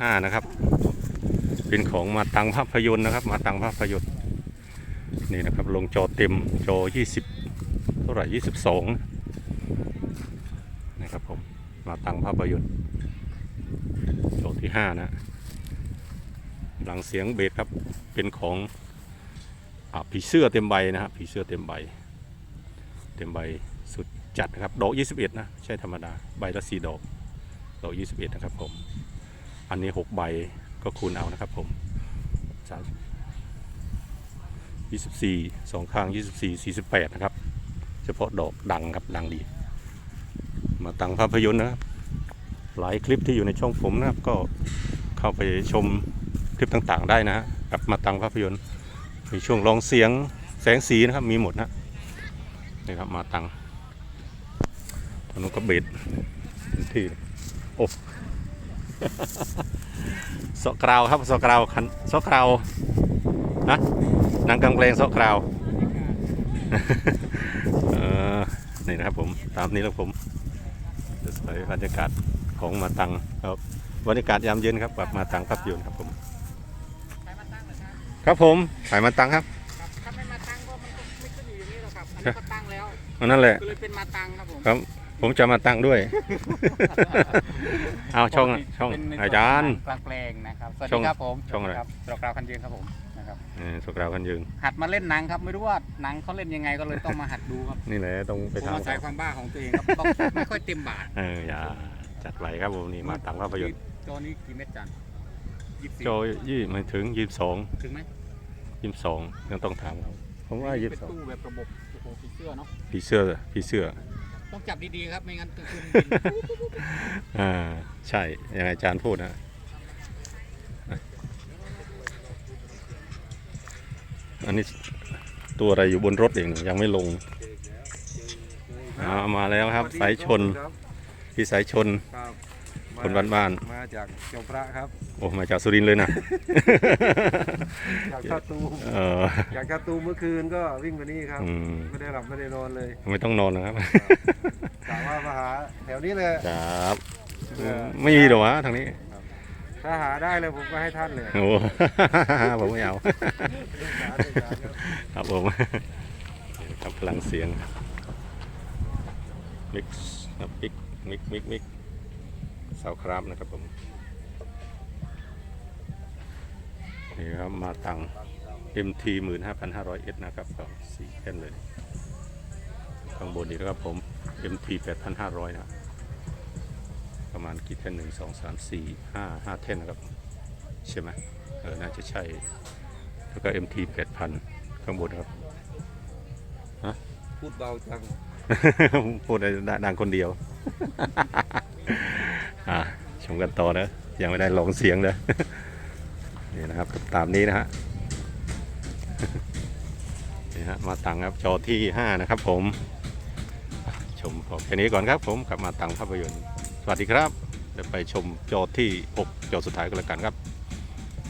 ห้านะครับ เป็นของมาตังภาพยนตร์นะครับ มาตังภาพยนตร์นี่นะครับ ลงจอเต็มจอยี่สิบเท่าไหร่ยี่สิบสองนะครับผมมาตังภาพยนตร์จอที่ห้านะหลังเสียงเบสครับเป็นของอผีเสื้อเต็มใบนะครับผีเสื้อเต็มใบ เต็มใบสุดจัดนะครับดอก 21 นะ ใช่ธรรมดา ใบละ 4 ดอก ดอก 21 นะครับผม อันนี้6ใบก็คูณเอานะครับผมสาม24สองข้าง24 48นะครับ เฉพาะดอกดังครับดังดี มาตังภาพยนตร์นะครับหลายคลิปที่อยู่ในช่องผมนะครับก็เข้าไปชมคลิปต่างๆ ได้นะฮะกับมาตังภาพยนตร์มีช่วงลองเสียงแสงสีนะครับมีหมดนะนี่ครับมาตังตอนนู้นก็เบ็ดเป็นที่อ้ สอกราวครับสอกราวคันสอกราวนะนางกำแพงสอกราวเออนี่นะครับผมตามนี้แล้วผมจะใส่บรรยากาศของมาตังครับบรรยากาศยามเย็นครับแบบมาตังภาพยนตร์ครับผมไปมาตั้งเลยครับครับผมถ่ายมาตังครับครับถ้าไม่มาตั้งก็มันก็ไม่ขึ้นอยู่อย่างนี้หรอกครับอันนี้ก็ตั้งแล้วอันนั่นแหละก็เลยเป็นมาตั้งครับผมครับ ผมจะมาตั้งด้วย เอาช่องช่องเป็นในส่วนอาจารย์ กลางแปลงนะครับสวัสช่ดีองครับผมช่องอะไร ครับตรอกราวคันยืนครับผมนะครับเออสกราวกันยืงหัดมาเล่นหนังครับไม่รู้ว่าหนังเขาเล่นยังไงก็เลยต้องมาหัดดูครับนี่แหละต้องไปผมทำอาศัยความบ้าของตัวเองครับต้องไม่ค่อยเต็มบาทเอออย่าจัดไปครับผมนี่มาตังภาพยนตร์จอนี้กี่เม็ดจันยี่สิบโจยี่ไม่ถึงยี่สิบสองถึงไหมยี่สิบสองยังต้องถามเขาผมว่ายี่สิเป็นบสองตู้แบบระบบโอ้โหผีเสื้อเนาะผีเสื้อผีเสื้อ ต้องจับดีๆครับไม่งั้นกลางคืนอ่าใช่อย่างอาจารย์พูดนะอันนี้ตัวอะไรอยู่บนรถเองยังไม่ลงอ่ามาแล้วครับสายชนพี่สายชน ครับ คนบ้านบ้านมาจากเจ้าพระครับๆโอ้มาจากสุรินทร์เลยนะจากท่าตูมเออจากท่าตูมเมื่อคืนก็วิ่งมานี่ครับอืมไม่ได้หลับไม่ได้นอนเลย ไม่ต้องนอนนะครับกะว่ามาหาแถวนี้เลยครับไม่มีหรอวะทางนี้ถ้าหาได้เลยผมก็ให้ท่านเลยโอ้ผมไม่เอาครับผมครับพลังเสียงมิกซ์ครับมิกมิกมิกมิก สาวครับนะครับผมนี่ครับมาตัง MT 15,500 S นะครับก็สี่แท่นเลย ข้างบนนี้นะครับผม MT 8,500 นะครับประมาณกี่แท่นหนึ่งสองสามสี่ห้าห้าแท่นนะครับ ใช่ไหมเออ น่าจะใช่ แล้วก็ MT 8,000 ข้างบนครับพูดเบาจัง พูดได้ดังคนเดียวอะชม กันต่อนะยังไม่ได้ลองเสียงเลยนี่นะครับตามนี้นะฮะนี่ฮะมาตังครับจอที่ 5 นะครับผม ชมพอแค่นี้ก่อนครับผมกลับมาตังภาพยนตร์ สวัสดีครับจะไปชมจอที่ 6 จอสุดท้ายกันแล้วกันครับ